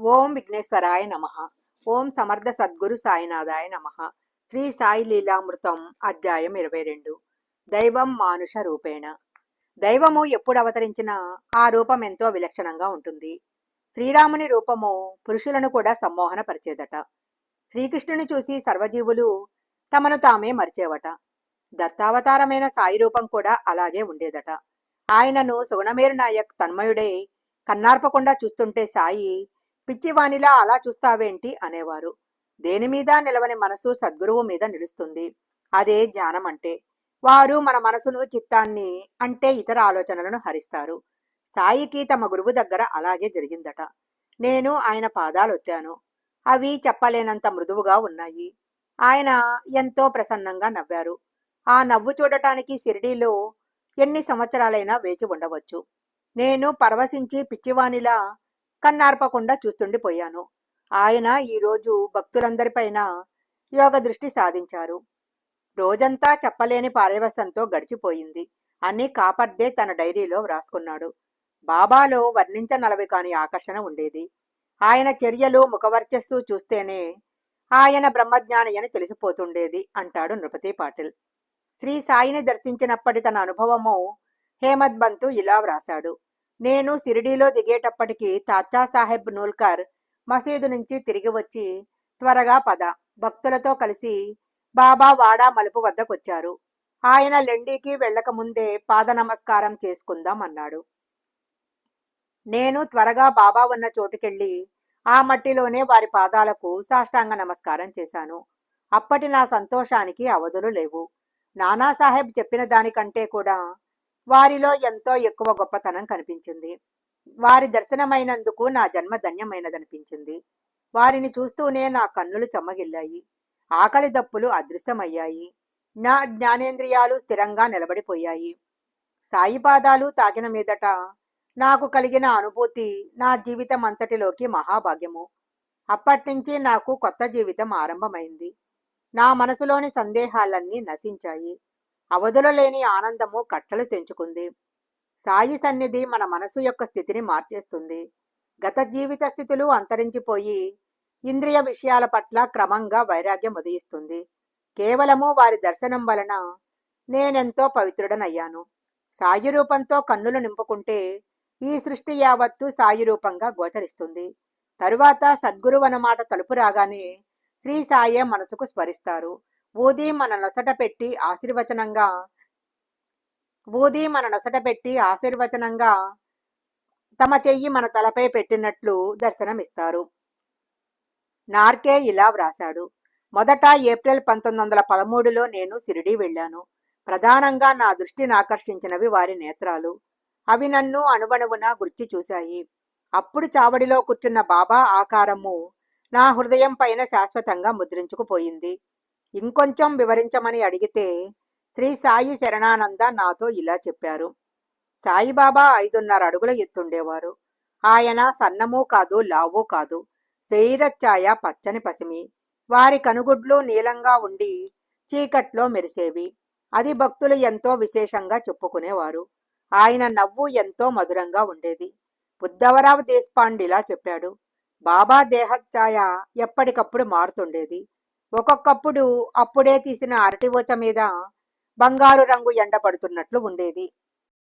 ఓం విఘ్నేశ్వరాయ నమ. ఓం సమర్థ సద్గురు సాయినాథాయ నమ. శ్రీ సాయి లీలామృతం అధ్యాయం ఇరవై రెండు. దైవం మానుష రూపేణ. దైవము ఎప్పుడు అవతరించినా ఆ రూపం ఎంతో విలక్షణంగా ఉంటుంది. శ్రీరాముని రూపము పురుషులను కూడా సమ్మోహన పరిచేదట శ్రీకృష్ణుని చూసి సర్వజీవులు తమను తామే మరిచేవట. దత్తావతారమైన సాయి రూపం కూడా అలాగే ఉండేదట. ఆయనను సుగుణమేరు నాయక్ తన్మయుడే కన్నార్పకుండా చూస్తుంటే సాయి పిచ్చివాణిలా అలా చూస్తావేంటి? అనేవారు. దేని మీద నిలవని మనసు సద్గురువు మీద నిలుస్తుంది? అదే ధ్యానం అంటే వారు మన మనసును చిత్తాన్ని అంటే ఇతర ఆలోచనలను హరిస్తారు. సాయికి తమ గురువు దగ్గర అలాగే జరిగిందట. నేను ఆయన పాదాలు అవి చెప్పలేనంత మృదువుగా ఉన్నాయి. ఆయన ఎంతో ప్రసన్నంగా నవ్వారు. ఆ నవ్వు చూడటానికి షిరిడీలో ఎన్ని సంవత్సరాలైనా వేచి ఉండవచ్చు. నేను పరవశించి పిచ్చివానిలా కన్నార్పకుండా చూస్తుండిపోయాను. ఆయన ఈరోజు భక్తులందరిపైన యోగ దృష్టి సాధించారు. రోజంతా చెప్పలేని పారవశంతో గడిచిపోయింది. అన్ని కాపర్దే తన డైరీలో వ్రాసుకున్నాడు. బాబాలో వర్ణించనలవి కాని ఆకర్షణ ఉండేది. ఆయన చర్యలు ముఖవర్చస్సు చూస్తేనే ఆయన బ్రహ్మజ్ఞాని అని తెలిసిపోతుండేది అంటాడు నృపతి పాటిల్. శ్రీ సాయిని దర్శించినప్పటి తన అనుభవము హేమద్బంతు ఇలా వ్రాశాడు. నేను సిరిడీలో దిగేటప్పటికి తాచా సాహెబ్ నూల్కర్ మసీదు నుంచి తిరిగి వచ్చి త్వరగా పద. భక్తులతో కలిసి బాబా వాడా మలుపు వద్దకొచ్చారు. ఆయన లెండీకి వెళ్ళక ముందే పాద నమస్కారం చేసుకుందాం అన్నాడు. నేను త్వరగా బాబా ఉన్న చోటుకెళ్ళి ఆ మట్టిలోనే వారి పాదాలకు సాష్టాంగ నమస్కారం చేశాను. అప్పటి నా సంతోషానికి అవధులు లేవు. నానాసాహెబ్ చెప్పిన దానికంటే కూడా వారిలో ఎంతో ఎక్కువ గొప్పతనం కనిపించింది. వారి దర్శనమైనందుకు నా జన్మ ధన్యమైనదనిపించింది. వారిని చూస్తూనే నా కన్నులు చెమ్మగిల్లాయి ఆకలి దప్పులు అదృశ్యమయ్యాయి. నా జ్ఞానేంద్రియాలు స్థిరంగా నిలబడిపోయాయి. సాయి పాదాలు తాకిన మీదట నాకు కలిగిన అనుభూతి నా జీవితం అంతటిలోకి మహాభాగ్యము. అప్పటినుంచి నాకు కొత్త జీవితం ఆరంభమైంది. నా మనసులోని సందేహాలన్నీ నశించాయి. అవధులలేని ఆనందము కట్టలు తెంచుకుంది. సాయి సన్నిధి మన మనసు యొక్క స్థితిని మార్చేస్తుంది. గత జీవిత స్థితులు అంతరించిపోయి ఇంద్రియ విషయాల పట్ల క్రమంగా వైరాగ్యం ఉదయిస్తుంది. కేవలము వారి దర్శనం వలన నేనెంతో పవిత్రుడనయ్యాను. సాయి రూపంతో కన్నులు నింపుకుంటే ఈ సృష్టి యావత్తు సాయి రూపంగా గోచరిస్తుంది. తరువాత సద్గురువు అన్నమాట తలుపు రాగానే శ్రీ సాయే మనసుకు స్మరిస్తారు. ఊది మన నొసట పెట్టి ఆశీర్వచనంగా ఊది మన నొసట పెట్టి ఆశీర్వచనంగా తమ చెయ్యి మన తలపై పెట్టినట్లు దర్శనమిస్తారు. నార్కే ఇలా వ్రాశాడు. మొదట ఏప్రిల్ పంతొమ్మిది వందల పదమూడులో నేను సిరిడి వెళ్ళాను. ప్రధానంగా నా దృష్టిని ఆకర్షించినవి వారి నేత్రాలు. అవి నన్ను అణువణువున గుర్చి చూశాయి. అప్పుడు చావడిలో కూర్చున్న బాబా ఆకారము నా హృదయం పైన శాశ్వతంగా ముద్రించుకుపోయింది. ఇంకొంచెం వివరించమని అడిగితే శ్రీ సాయి శరణానంద నాతో ఇలా చెప్పారు. సాయిబాబా ఐదున్నర అడుగుల ఎత్తుండేవారు. ఆయన సన్నమూ కాదు లావూ కాదు శరీరఛాయ పచ్చని పసిమి. వారి కనుగుడ్లు నీలంగా ఉండి చీకట్లో మెరిసేవి. అది భక్తులు ఎంతో విశేషంగా చెప్పుకునేవారు. ఆయన నవ్వు ఎంతో మధురంగా ఉండేది. బుద్ధవరావు దేశపాండిలా చెప్పాడు. బాబా దేహఛాయ ఎప్పటికప్పుడు మారుతుండేది. ఒక్కొక్కప్పుడు అప్పుడే తీసిన అరటివోచ మీద బంగారు రంగు ఎండపడుతున్నట్లు ఉండేది.